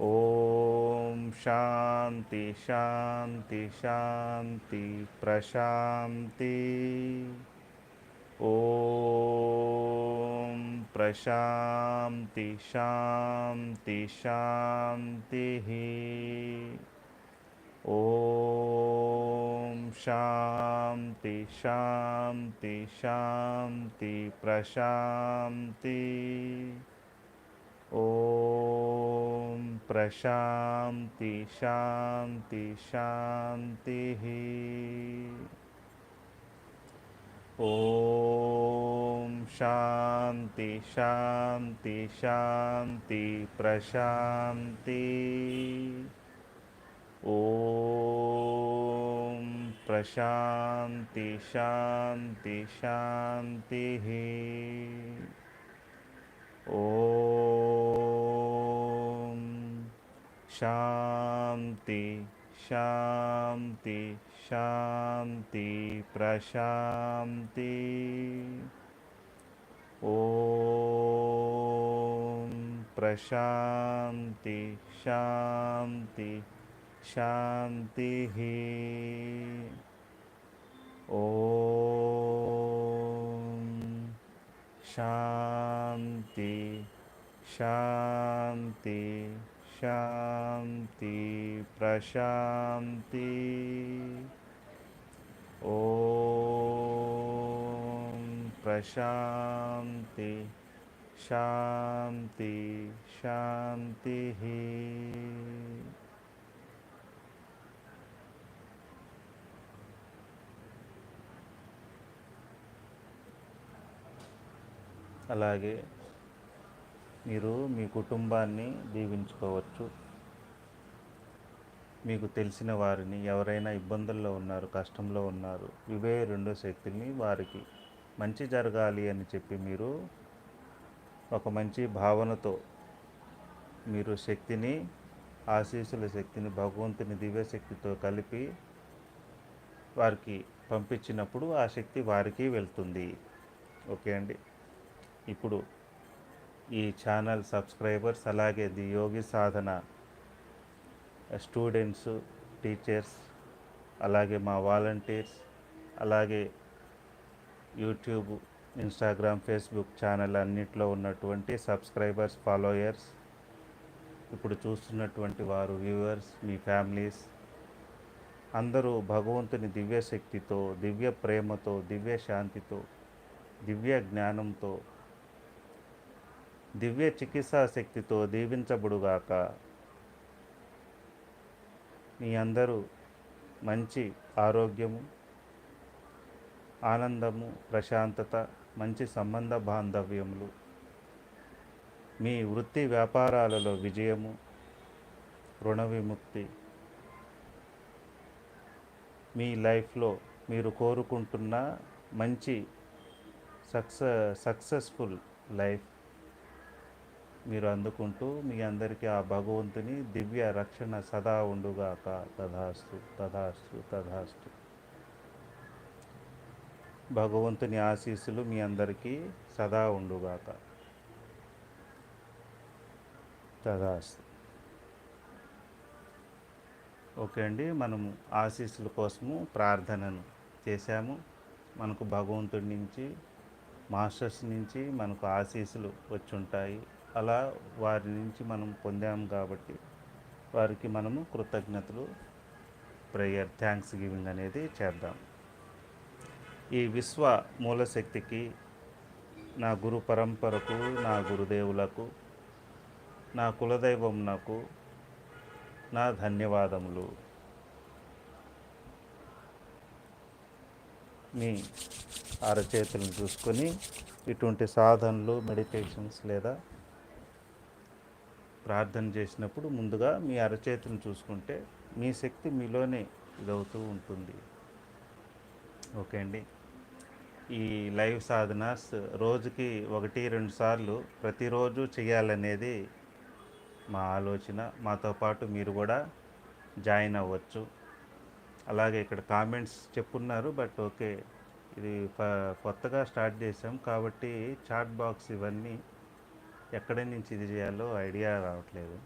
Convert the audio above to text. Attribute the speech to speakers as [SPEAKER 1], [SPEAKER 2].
[SPEAKER 1] ॐ शान्ति शान्ति शान्ति प्रशान्ति। ॐ प्रशान्ति शान्ति शान्तिः। ॐ शान्ति शान्ति शान्ति प्रशान्ति। प्रशांति शांति शांति ओम शांति शांति शांति प्रशांति ओम प्रशांति शांति शांति शान्ति शान्ति शान्ति प्रशान्ति ॐ प्रशान्ति शान्ति शान्तिः ॐ शान्ति शान्ति శాంతి శాంతి ప్రశాంతి ఓం ప్రశాంతి శాంతి శాంతి అలాగే మీరు మీ కుటుంబాన్ని దీవించుకోవచ్చు. మీకు తెలిసిన వారిని ఎవరైనా ఇబ్బందుల్లో ఉన్నారు కష్టంలో ఉన్నారు ఇవే రెండు శక్తిని వారికి మంచి జరగాలి అని చెప్పి మీరు ఒక మంచి భావనతో మీరు శక్తిని ఆశీస్సుల శక్తిని భగవంతుని దివ్యశక్తితో కలిపి వారికి పంపించినప్పుడు ఆ శక్తి వారికి వెళ్తుంది. ఓకే అండి. ఇప్పుడు ఈ ఛానల్ సబ్స్క్రైబర్స్ అలాగే the Yogi Sadhana students teachers అలాగే మా వాలంటీర్స్ అలాగే యూట్యూబ్ ఇన్స్టాగ్రామ్ ఫేస్బుక్ ఛానల్ అన్నిట్లో ఉన్నటువంటి సబ్స్క్రైబర్స్ ఫాలోయర్స్ ఇప్పుడు చూస్తున్నటువంటి వారు వ్యూవర్స్ మీ ఫ్యామిలీస్ అందరూ భగవంతుని దివ్య శక్తితో దివ్య ప్రేమతో దివ్య శాంతితో దివ్య జ్ఞానంతో దివ్య చికిత్సా శక్తితో దీవించబడుగాక. మీ అందరూ మంచి ఆరోగ్యము ఆనందము ప్రశాంతత మంచి సంబంధ బాంధవ్యములు మీ వృత్తి వ్యాపారాలలో విజయము రుణ విముక్తి మీ లైఫ్లో మీరు కోరుకుంటున్న మంచి సక్స సక్సెస్ఫుల్ లైఫ్ మీరు అందుకుంటూ మీ అందరికీ ఆ భగవంతుని దివ్య రక్షణ సదా ఉండుగాక. తథాస్తు తథాస్తు తథాస్తు. భగవంతుని ఆశీస్సులు మీ అందరికీ సదా ఉండుగాక. తథాస్తు. ఓకే అండి మనము ఆశీస్సుల కోసము ప్రార్థనను చేశాము. మనకు భగవంతుడి నుంచి మాస్టర్స్ నుంచి మనకు ఆశీస్సులు వచ్చి ఉంటాయి అలా వారి నుంచి మనం పొందాము కాబట్టి వారికి మనము కృతజ్ఞతలు ప్రేయర్ థ్యాంక్స్ గివింగ్ అనేది చేద్దాం. ఈ విశ్వ మూలశక్తికి నా గురు పరంపరకు నా గురుదేవులకు నా కులదైవం నాకు నా ధన్యవాదములు. మీ అరచేతులను చూసుకొని ఇటువంటి సాధనలు మెడిటేషన్స్ లేదా ప్రార్థన చేసినప్పుడు ముందుగా మీ అరచేతిని చూసుకుంటే మీ శక్తి మీలోనే ఇదవుతూ ఉంటుంది. ఓకే అండి. ఈ లైవ్ సాధనాస్ రోజుకి ఒకటి రెండు సార్లు ప్రతిరోజు చేయాలనేది మా ఆలోచన. మాతో పాటు మీరు కూడా జాయిన్ అవ్వచ్చు. అలాగే ఇక్కడ కామెంట్స్ చెప్పున్నారు బట్ ఓకే. ఇది కొత్తగా స్టార్ట్ చేసాం కాబట్టి చాట్ బాక్స్ ఇవన్నీ ఎక్కడి నుంచి ఇది చేయాలో ఐడియా రావట్లేదు.